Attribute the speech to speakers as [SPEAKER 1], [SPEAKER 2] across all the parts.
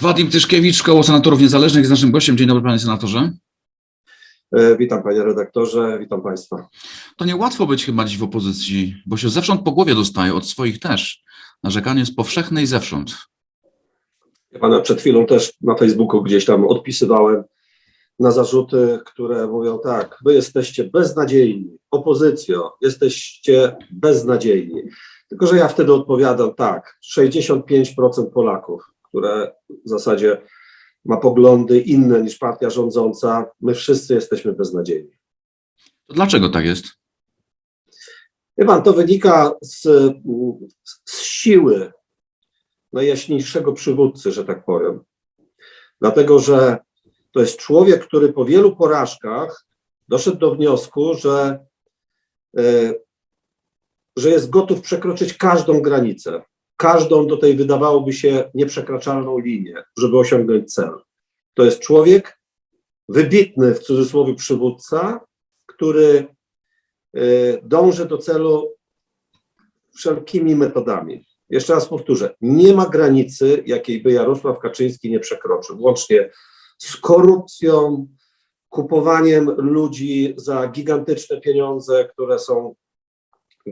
[SPEAKER 1] Wadim Tyszkiewicz, koło senatorów niezależnych jest naszym gościem. Dzień dobry panie senatorze.
[SPEAKER 2] E, Witam panie redaktorze, witam państwa.
[SPEAKER 1] To niełatwo być chyba dziś w opozycji, bo się zewsząd po głowie dostaje, od swoich też. Narzekanie jest powszechne i zewsząd.
[SPEAKER 2] Ja pana przed chwilą też na Facebooku gdzieś tam odpisywałem na zarzuty, które mówią tak, wy jesteście beznadziejni, opozycjo, jesteście beznadziejni. Tylko, że ja wtedy odpowiadam tak, 65% Polaków, które w zasadzie ma poglądy inne niż partia rządząca, my wszyscy jesteśmy beznadziejni.
[SPEAKER 1] To dlaczego tak jest?
[SPEAKER 2] Wie pan, to wynika z, z siły najjaśniejszego przywódcy, że tak powiem. Dlatego, że to jest człowiek, który po wielu porażkach doszedł do wniosku, że, e, że jest gotów przekroczyć każdą granicę, każdą do tej wydawałoby się nieprzekraczalną linię, żeby osiągnąć cel. To jest człowiek wybitny, w cudzysłowie, przywódca, który e, dąży do celu wszelkimi metodami. Jeszcze raz powtórzę, nie ma granicy, jakiej by Jarosław Kaczyński nie przekroczył, łącznie z korupcją, kupowaniem ludzi za gigantyczne pieniądze, które są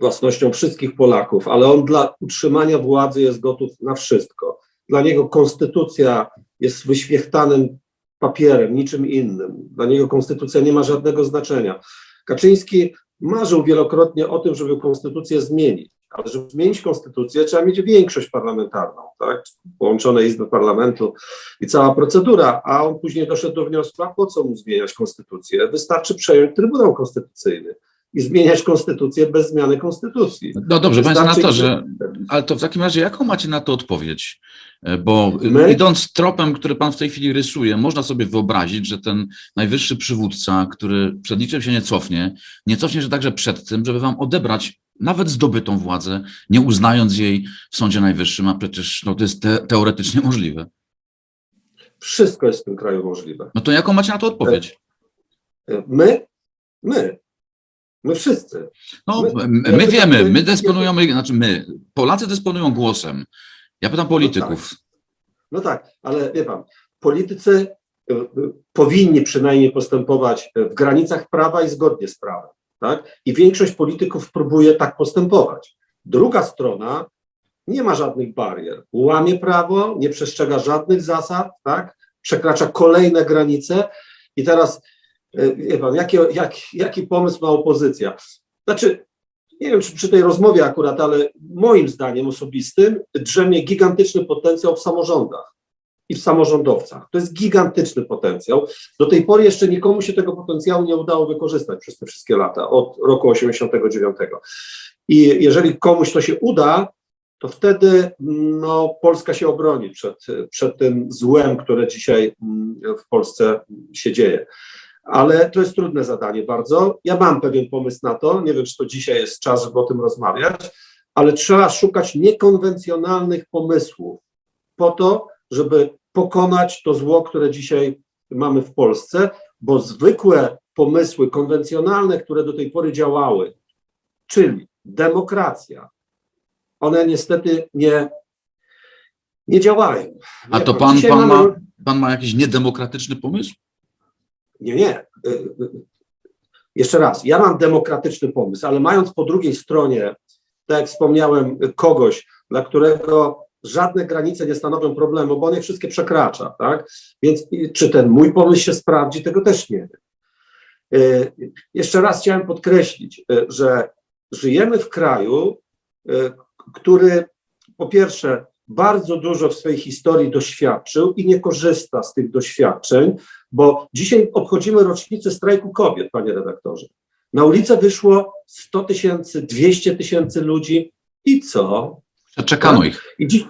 [SPEAKER 2] własnością wszystkich Polaków, ale on dla utrzymania władzy jest gotów na wszystko. Dla niego konstytucja jest wyświechtanym papierem, niczym innym. Dla niego konstytucja nie ma żadnego znaczenia. Kaczyński marzył wielokrotnie o tym, żeby konstytucję zmienić, ale żeby zmienić konstytucję, trzeba mieć większość parlamentarną, tak? Połączone izby parlamentu i cała procedura, a on później doszedł do wniosku, a po co mu zmieniać konstytucję? Wystarczy przejąć Trybunał Konstytucyjny i zmieniać konstytucję bez zmiany konstytucji.
[SPEAKER 1] No dobrze, panie
[SPEAKER 2] Wystarczy-
[SPEAKER 1] senatorze, ale to w takim razie jaką macie na to odpowiedź? E, Bo
[SPEAKER 2] My-
[SPEAKER 1] idąc tropem, który pan w tej chwili rysuje, można sobie wyobrazić, że ten najwyższy przywódca, który przed niczym się nie cofnie, nie cofnie się także przed tym, żeby wam odebrać nawet zdobytą władzę, nie uznając jej w Sądzie Najwyższym, a przecież no, to jest te, teoretycznie możliwe.
[SPEAKER 2] Wszystko jest w tym kraju możliwe.
[SPEAKER 1] No to jaką macie na to odpowiedź?
[SPEAKER 2] My, my, my wszyscy.
[SPEAKER 1] No,
[SPEAKER 2] My-
[SPEAKER 1] my, my wiemy,
[SPEAKER 2] my-
[SPEAKER 1] my dysponujemy, znaczy my, Polacy dysponują głosem. Ja pytam polityków.
[SPEAKER 2] No tak, ale wie pan, politycy y, y, powinni przynajmniej postępować w granicach prawa i zgodnie z prawem. Tak? I większość polityków próbuje tak postępować. Druga strona nie ma żadnych barier. Łamie prawo, nie przestrzega żadnych zasad, tak? przekracza kolejne granice. I teraz, wie pan, jaki, jak, jaki pomysł ma opozycja? Znaczy, nie wiem, czy przy tej rozmowie akurat, ale moim zdaniem osobistym drzemie gigantyczny potencjał w samorządach i w samorządowcach. To jest gigantyczny potencjał. Do tej pory jeszcze nikomu się tego potencjału nie udało wykorzystać przez te wszystkie lata, od roku 89. I jeżeli komuś to się uda, to wtedy no, Polska się obroni przed, przed tym złem, które dzisiaj mm, w Polsce się dzieje. Ale to jest trudne zadanie bardzo. Ja mam pewien pomysł na to. Nie wiem, czy to dzisiaj jest czas, żeby o tym rozmawiać, ale trzeba szukać niekonwencjonalnych pomysłów po to, żeby pokonać to zło, które dzisiaj mamy w Polsce, bo zwykłe pomysły konwencjonalne, które do tej pory działały, czyli demokracja, one niestety nie, nie działają.
[SPEAKER 1] A
[SPEAKER 2] Wie
[SPEAKER 1] to pan, pan,
[SPEAKER 2] mamy-
[SPEAKER 1] ma, pan ma jakiś niedemokratyczny pomysł?
[SPEAKER 2] Nie, nie. Y, y, Jeszcze raz, ja mam demokratyczny pomysł, ale mając po drugiej stronie, tak jak wspomniałem, kogoś, dla którego żadne granice nie stanowią problemu, bo on je wszystkie przekracza, tak? Więc y, czy ten mój pomysł się sprawdzi, tego też nie wiem. Jeszcze raz chciałem podkreślić, że żyjemy w kraju, który po pierwsze bardzo dużo w swojej historii doświadczył i nie korzysta z tych doświadczeń, bo dzisiaj obchodzimy rocznicę strajku kobiet, panie redaktorze. Na ulicę wyszło 100 tysięcy, 200 tysięcy ludzi i co?
[SPEAKER 1] Czekano
[SPEAKER 2] Tak.
[SPEAKER 1] ich.
[SPEAKER 2] I dzi-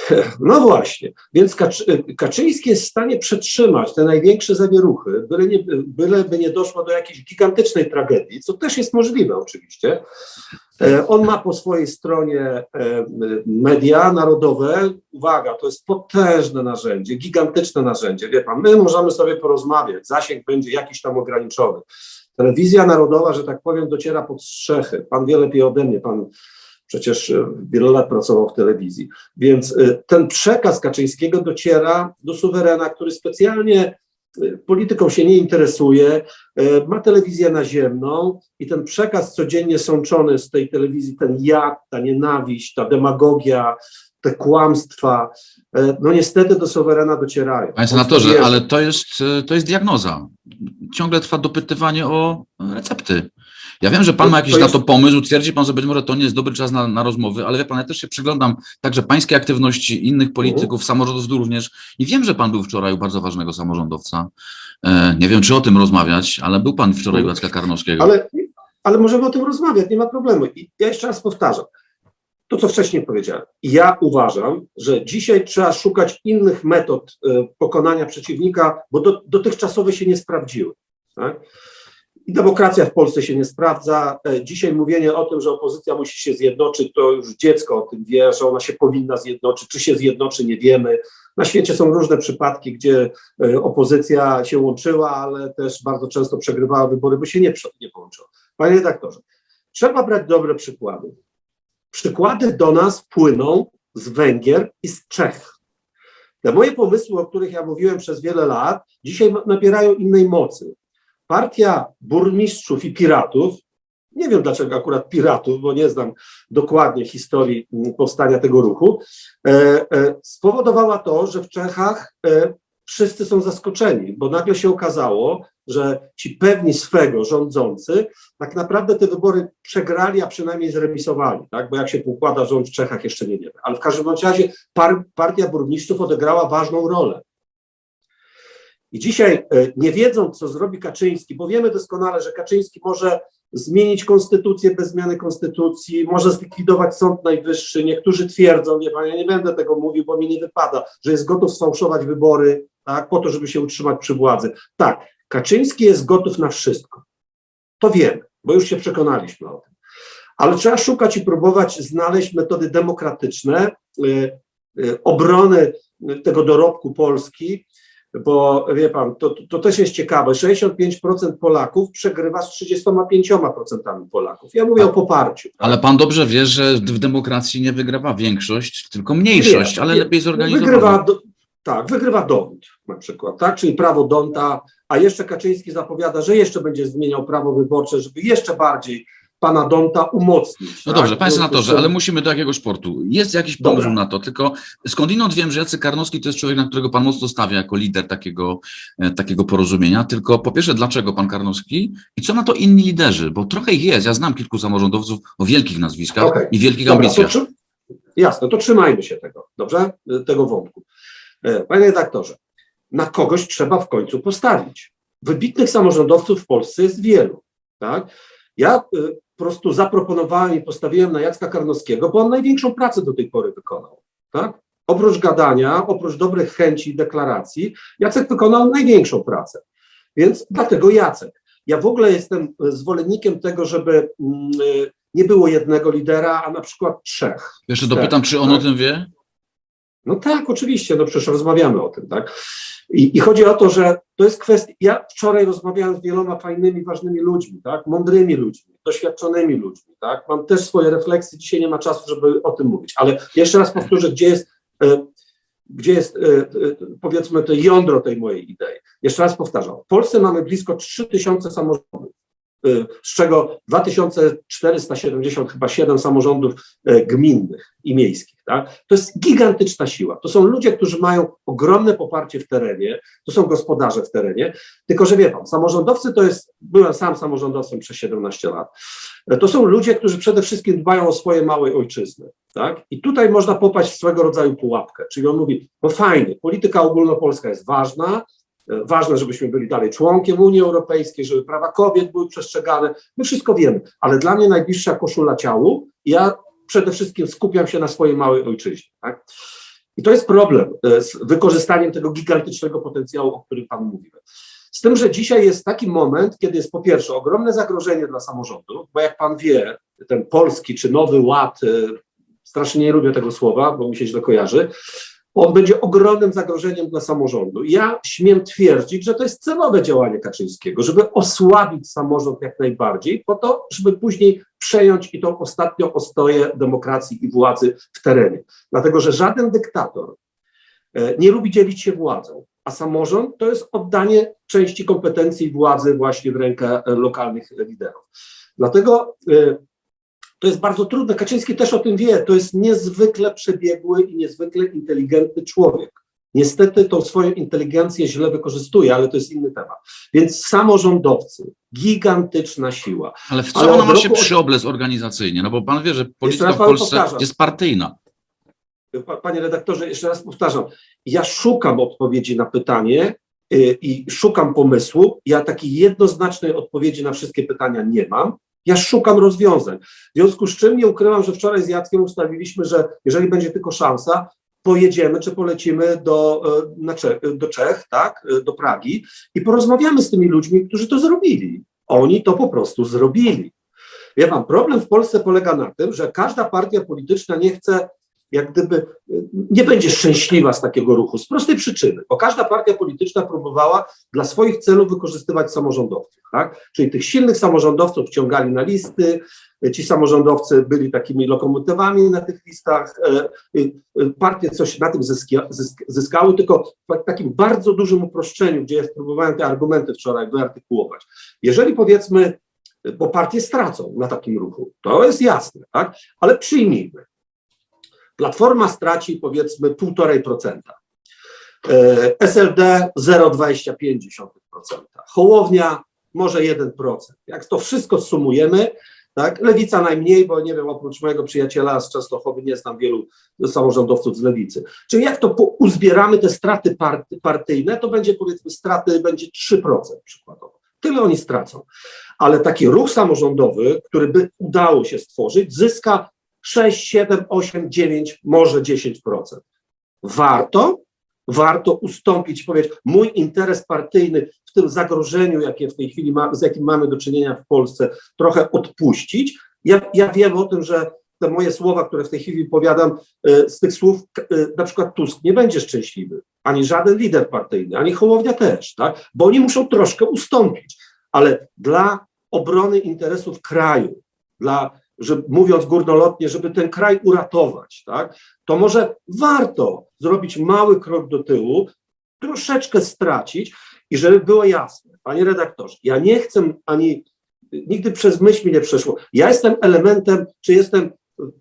[SPEAKER 2] no właśnie, więc Kaczy, Kaczyński jest w stanie przetrzymać te największe zawieruchy, byle, nie, byleby nie doszło do jakiejś gigantycznej tragedii, co też jest możliwe oczywiście. E, On ma po swojej stronie e, media narodowe. Uwaga, to jest potężne narzędzie, gigantyczne narzędzie. Wie pan, my możemy sobie porozmawiać, zasięg będzie jakiś tam ograniczony. Telewizja narodowa, że tak powiem, dociera pod strzechy. Pan wie lepiej ode mnie, pan przecież e, wiele lat pracował w telewizji. Więc e, ten przekaz Kaczyńskiego dociera do suwerena, który specjalnie e, polityką się nie interesuje, ma telewizję naziemną i ten przekaz codziennie sączony z tej telewizji, ten jad, ta nienawiść, ta demagogia, te kłamstwa, no niestety do suwerena docierają.
[SPEAKER 1] Panie senatorze, ale to jest, to jest diagnoza. Ciągle trwa dopytywanie o recepty. Ja wiem, że pan ma jakiś to jest... na to pomysł, twierdzi pan, że być może to nie jest dobry czas na, na rozmowy, ale wie pan, ja też się przyglądam także pańskiej aktywności, innych polityków, uh. samorządowców również i wiem, że pan był wczoraj u bardzo ważnego samorządowca. E, nie wiem, czy o tym rozmawiać, ale był pan wczoraj u Jacka Karnowskiego.
[SPEAKER 2] Ale, ale możemy o tym rozmawiać, nie ma problemu. I ja jeszcze raz powtarzam, to, co wcześniej powiedziałem. Ja uważam, że dzisiaj trzeba szukać innych metod e, pokonania przeciwnika, bo do, dotychczasowe się nie sprawdziły. Tak? I demokracja w Polsce się nie sprawdza. E, dzisiaj mówienie o tym, że opozycja musi się zjednoczyć, to już dziecko o tym wie, że ona się powinna zjednoczyć. Czy się zjednoczy, nie wiemy. Na świecie są różne przypadki, gdzie e, opozycja się łączyła, ale też bardzo często przegrywała wybory, bo się nie, nie połączyła. Panie redaktorze, trzeba brać dobre przykłady. Przykłady do nas płyną z Węgier i z Czech. Te moje pomysły, o których ja mówiłem przez wiele lat, dzisiaj nabierają innej mocy. Partia burmistrzów i piratów, nie wiem dlaczego akurat piratów, bo nie znam dokładnie historii mm, powstania tego ruchu, e, e, spowodowała to, że w Czechach e, wszyscy są zaskoczeni, bo nagle się okazało, że ci pewni swego rządzący tak naprawdę te wybory przegrali, a przynajmniej zremisowali, tak? bo jak się układa rząd w Czechach jeszcze nie wiemy. Ale w każdym razie par, partia burmistrzów odegrała ważną rolę. I dzisiaj, e, nie wiedząc, co zrobi Kaczyński, bo wiemy doskonale, że Kaczyński może zmienić konstytucję bez zmiany konstytucji, może zlikwidować Sąd Najwyższy. Niektórzy twierdzą, nie ja nie będę tego mówił, bo mi nie wypada, że jest gotów sfałszować wybory, tak, po to, żeby się utrzymać przy władzy. Tak, Kaczyński jest gotów na wszystko. To wiemy, bo już się przekonaliśmy o tym. Ale trzeba szukać i próbować znaleźć metody demokratyczne, y, y, obrony tego dorobku Polski, bo wie pan, to, to też jest ciekawe, 65% Polaków przegrywa z 35% Polaków. Ja mówię o poparciu.
[SPEAKER 1] Tak? Ale pan dobrze wie, że w demokracji nie wygrywa większość, tylko mniejszość, nie, ale nie, lepiej zorganizowana.
[SPEAKER 2] Wygrywa, do, tak, wygrywa Dont na przykład, tak, czyli prawo Donta, a jeszcze Kaczyński zapowiada, że jeszcze będzie zmieniał prawo wyborcze, żeby jeszcze bardziej pana Donta umocnić.
[SPEAKER 1] No tak? dobrze, panie senatorze, ale musimy do jakiegoś portu. Jest jakiś pomysł Dobra. na to, tylko skądinąd wiem, że Jacek Karnowski to jest człowiek, na którego pan mocno stawia jako lider takiego, e, takiego porozumienia, tylko po pierwsze, dlaczego pan Karnowski i co na to inni liderzy, bo trochę ich jest. Ja znam kilku samorządowców o wielkich nazwiskach okay. i wielkich Dobra, ambicjach. To,
[SPEAKER 2] jasne, to trzymajmy się tego, dobrze? Tego wątku. E, panie redaktorze, na kogoś trzeba w końcu postawić. Wybitnych samorządowców w Polsce jest wielu, tak? Ja e, prostu zaproponowałem i postawiłem na Jacka Karnowskiego, bo on największą pracę do tej pory wykonał. Tak? Oprócz gadania, oprócz dobrych chęci i deklaracji, Jacek wykonał największą pracę. Więc dlatego Jacek. Ja w ogóle jestem zwolennikiem tego, żeby mm, nie było jednego lidera, a na przykład trzech.
[SPEAKER 1] Jeszcze dopytam, czy on tak? o tym wie?
[SPEAKER 2] No tak, oczywiście, no przecież rozmawiamy o tym, tak? I, I, chodzi o to, że to jest kwestia. Ja wczoraj rozmawiałem z wieloma fajnymi, ważnymi ludźmi, tak? Mądrymi ludźmi, doświadczonymi ludźmi, tak? Mam też swoje refleksje, dzisiaj nie ma czasu, żeby o tym mówić, ale jeszcze raz powtórzę, gdzie jest, e, gdzie jest e, e, powiedzmy to jądro tej mojej idei. Jeszcze raz powtarzam. W Polsce mamy blisko 3000 samorządów z czego 2470 chyba 7 samorządów e, gminnych i miejskich. Tak? To jest gigantyczna siła. To są ludzie, którzy mają ogromne poparcie w terenie, to są gospodarze w terenie, tylko że wie pan, samorządowcy to jest, byłem sam samorządowcem przez 17 lat, e, to są ludzie, którzy przede wszystkim dbają o swoje małe ojczyzny. Tak? I tutaj można popaść w swego rodzaju pułapkę, czyli on mówi, no fajnie, polityka ogólnopolska jest ważna, Ważne, żebyśmy byli dalej członkiem Unii Europejskiej, żeby prawa kobiet były przestrzegane. My wszystko wiemy, ale dla mnie najbliższa koszula ciału, ja przede wszystkim skupiam się na swojej małej ojczyźnie. Tak? I to jest problem e, z wykorzystaniem tego gigantycznego potencjału, o którym Pan mówił. Z tym, że dzisiaj jest taki moment, kiedy jest po pierwsze ogromne zagrożenie dla samorządu, bo jak Pan wie, ten polski czy nowy ład, e, strasznie nie lubię tego słowa, bo mi się źle kojarzy, on będzie ogromnym zagrożeniem dla samorządu. Ja śmiem twierdzić, że to jest celowe działanie Kaczyńskiego, żeby osłabić samorząd jak najbardziej, po to, żeby później przejąć i tą ostatnią ostoję demokracji i władzy w terenie. Dlatego, że żaden dyktator e, nie lubi dzielić się władzą, a samorząd to jest oddanie części kompetencji władzy właśnie w rękę e, lokalnych liderów. Dlatego e, to jest bardzo trudne. Kaczyński też o tym wie. To jest niezwykle przebiegły i niezwykle inteligentny człowiek. Niestety tą swoją inteligencję źle wykorzystuje, ale to jest inny temat. Więc samorządowcy, gigantyczna siła.
[SPEAKER 1] Ale w co
[SPEAKER 2] Ale
[SPEAKER 1] ona ma się
[SPEAKER 2] roku-
[SPEAKER 1] organizacyjnie? No bo pan wie, że polityka w Polsce
[SPEAKER 2] powtarzam.
[SPEAKER 1] jest partyjna.
[SPEAKER 2] Pa- Panie redaktorze, jeszcze raz powtarzam. Ja szukam odpowiedzi na pytanie y, i szukam pomysłu. Ja takiej jednoznacznej odpowiedzi na wszystkie pytania nie mam. Ja szukam rozwiązań. W związku z czym nie ukrywam, że wczoraj z Jackiem ustaliliśmy, że jeżeli będzie tylko szansa, pojedziemy czy polecimy do, e, na Cze- do Czech, tak, e, do Pragi i porozmawiamy z tymi ludźmi, którzy to zrobili. Oni to po prostu zrobili. Wie pan, problem w Polsce polega na tym, że każda partia polityczna nie chce, jak gdyby, y, nie będzie szczęśliwa z takiego ruchu, z prostej przyczyny, bo każda partia polityczna próbowała dla swoich celów wykorzystywać samorządowców, tak? Czyli tych silnych samorządowców wciągali na listy, y, ci samorządowcy byli takimi lokomotywami na tych listach, y, partie coś na tym zyskia, zysk, zyskały, tylko w takim bardzo dużym uproszczeniu, gdzie ja próbowałem te argumenty wczoraj wyartykułować. Jeżeli powiedzmy, bo partie stracą na takim ruchu. To jest jasne, tak? Ale przyjmijmy. Platforma straci powiedzmy 1,5%. E, SLD 0,25%. Hołownia może 1%. Jak to wszystko sumujemy, tak? Lewica najmniej, bo nie wiem, oprócz mojego przyjaciela z Częstochowy nie znam wielu samorządowców z lewicy. Czyli jak to uzbieramy te straty party, partyjne, to będzie powiedzmy straty, będzie 3% przykładowo. Tyle oni stracą ale taki ruch samorządowy, który by udało się stworzyć, zyska 6, 7, 8, 9, może 10%. Warto, warto ustąpić powiedzieć, mój interes partyjny w tym zagrożeniu, jakie w tej chwili ma, z jakim mamy do czynienia w Polsce, trochę odpuścić. Ja, ja wiem o tym, że te moje słowa, które w tej chwili powiadam, y, z tych słów y, na przykład Tusk nie będzie szczęśliwy, ani żaden lider partyjny, ani Hołownia też, tak? bo oni muszą troszkę ustąpić ale dla obrony interesów kraju, dla, że, mówiąc górnolotnie, żeby ten kraj uratować, tak, to może warto zrobić mały krok do tyłu, troszeczkę stracić i żeby było jasne, panie redaktorze, ja nie chcę ani, nigdy przez myśl mi nie przeszło, ja jestem elementem, czy jestem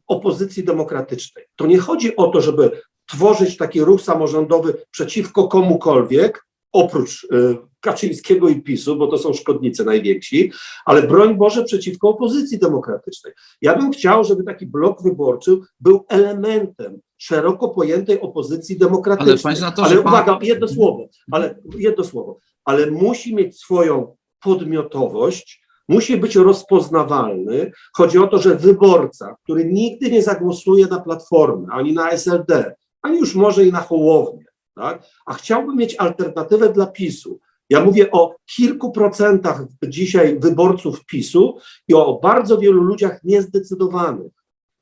[SPEAKER 2] opozycji demokratycznej. To nie chodzi o to, żeby tworzyć taki ruch samorządowy przeciwko komukolwiek, oprócz y, Kaczyńskiego i PiSu, bo to są szkodnicy najwięksi, ale broń Boże przeciwko opozycji demokratycznej. Ja bym chciał, żeby taki blok wyborczy był elementem szeroko pojętej opozycji demokratycznej.
[SPEAKER 1] Ale senatorze,
[SPEAKER 2] ale
[SPEAKER 1] pan-
[SPEAKER 2] uwaga, jedno słowo, ale jedno słowo, ale musi mieć swoją podmiotowość, musi być rozpoznawalny. Chodzi o to, że wyborca, który nigdy nie zagłosuje na Platformę, ani na SLD, ani już może i na Hołownię, tak? a chciałby mieć alternatywę dla PiSu. Ja mówię o kilku procentach dzisiaj wyborców PiSu i o bardzo wielu ludziach niezdecydowanych,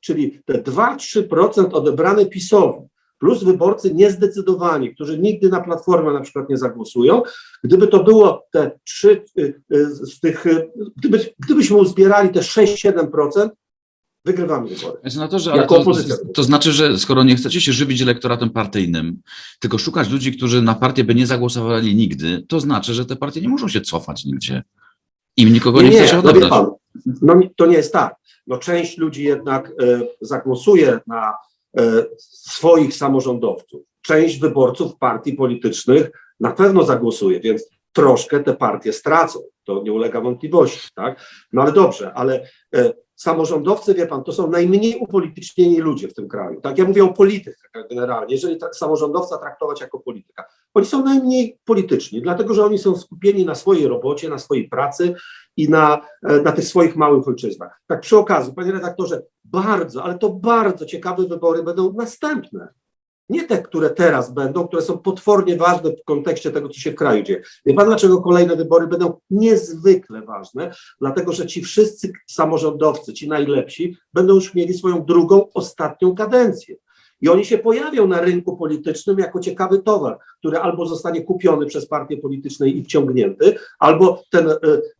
[SPEAKER 2] czyli te 2-3% odebrane PiSowi, plus wyborcy niezdecydowani, którzy nigdy na Platformę na przykład nie zagłosują, gdyby to było te trzy y, y, z tych, y, gdyby, gdybyśmy uzbierali te 6-7%, wygrywamy wybory.
[SPEAKER 1] Panie senatorze, ale
[SPEAKER 2] Jako
[SPEAKER 1] to,
[SPEAKER 2] opozycja.
[SPEAKER 1] to znaczy, że skoro nie chcecie się żywić elektoratem partyjnym, tylko szukać ludzi, którzy na partię by nie zagłosowali nigdy, to znaczy, że te partie nie muszą się cofać nigdzie. Im nikogo nie, chce się
[SPEAKER 2] no
[SPEAKER 1] odebrać.
[SPEAKER 2] pan, no nie- to nie jest tak. No część ludzi jednak e, zagłosuje na e, swoich samorządowców. Część wyborców partii politycznych na pewno zagłosuje, więc troszkę te partie stracą. To nie ulega wątpliwości, tak? No ale dobrze, ale e, samorządowcy, wie pan, to są najmniej upolitycznieni ludzie w tym kraju. Tak, ja mówię o politykach generalnie. Jeżeli samorządowca traktować jako polityka, oni są najmniej polityczni, dlatego że oni są skupieni na swojej robocie, na swojej pracy i na, e, na tych swoich małych ojczyznach. Tak przy okazji, panie redaktorze, bardzo, ale to bardzo ciekawe wybory będą następne. Nie te, które teraz będą, które są potwornie ważne w kontekście tego, co się w kraju dzieje. Wie pan, dlaczego kolejne wybory będą niezwykle ważne? Dlatego, że ci wszyscy samorządowcy, ci najlepsi, będą już mieli swoją drugą, ostatnią kadencję. I oni się pojawią na rynku politycznym jako ciekawy towar, który albo zostanie kupiony przez partie polityczne i wciągnięty, albo ten,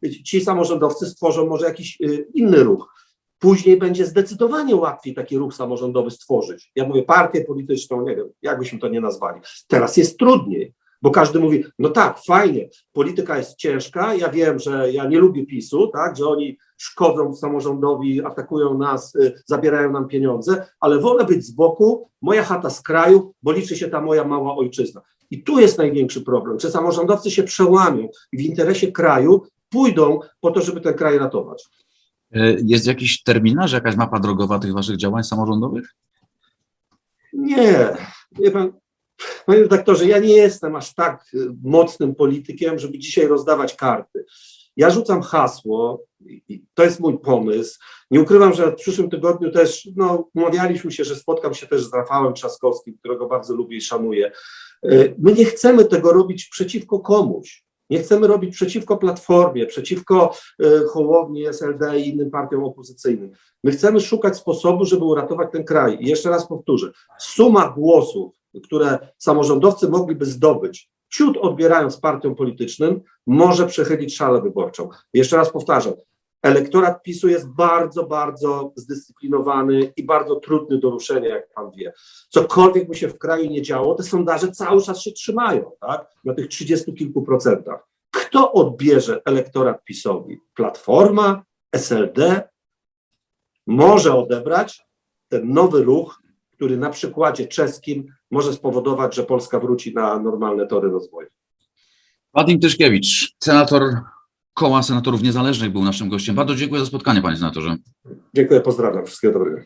[SPEAKER 2] y, ci samorządowcy stworzą może jakiś y, inny ruch. Później będzie zdecydowanie łatwiej taki ruch samorządowy stworzyć. Ja mówię partię polityczną, nie wiem, jak byśmy to nie nazwali. Teraz jest trudniej, bo każdy mówi, no tak, fajnie, polityka jest ciężka, ja wiem, że ja nie lubię PiSu, tak, że oni szkodzą samorządowi, atakują nas, y, zabierają nam pieniądze, ale wolę być z boku, moja chata z kraju, bo liczy się ta moja mała ojczyzna. I tu jest największy problem, czy samorządowcy się przełamią i w interesie kraju pójdą po to, żeby ten kraj ratować.
[SPEAKER 1] E, Jest jakiś terminarz, jakaś mapa drogowa tych waszych działań samorządowych?
[SPEAKER 2] Nie, wie pan, panie redaktorze, ja nie jestem aż tak y, mocnym politykiem, żeby dzisiaj rozdawać karty. Ja rzucam hasło, i- to jest mój pomysł. Nie ukrywam, że w przyszłym tygodniu też, no, umawialiśmy się, że spotkam się też z Rafałem Trzaskowskim, którego bardzo lubię i szanuję. Y, My nie chcemy tego robić przeciwko komuś. Nie chcemy robić przeciwko Platformie, przeciwko y, Hołowni, SLD i innym partiom opozycyjnym. My chcemy szukać sposobu, żeby uratować ten kraj. I jeszcze raz powtórzę, suma głosów, które samorządowcy mogliby zdobyć, ciut odbierając partiom politycznym, może przechylić szalę wyborczą. Jeszcze raz powtarzam, elektorat PiSu jest bardzo, bardzo zdyscyplinowany i bardzo trudny do ruszenia, jak pan wie. Cokolwiek by się w kraju nie działo, te sondaże cały czas się trzymają, tak? Na tych trzydziestu kilku procentach. Kto odbierze elektorat PiSowi? Platforma, SLD? Może odebrać ten nowy ruch, który na przykładzie czeskim może spowodować, że Polska wróci na normalne tory rozwoju.
[SPEAKER 1] Wadim Tyszkiewicz, senator Koła Senatorów Niezależnych był naszym gościem. Bardzo dziękuję za spotkanie, panie senatorze.
[SPEAKER 2] Dziękuję, pozdrawiam, wszystkiego dobrego.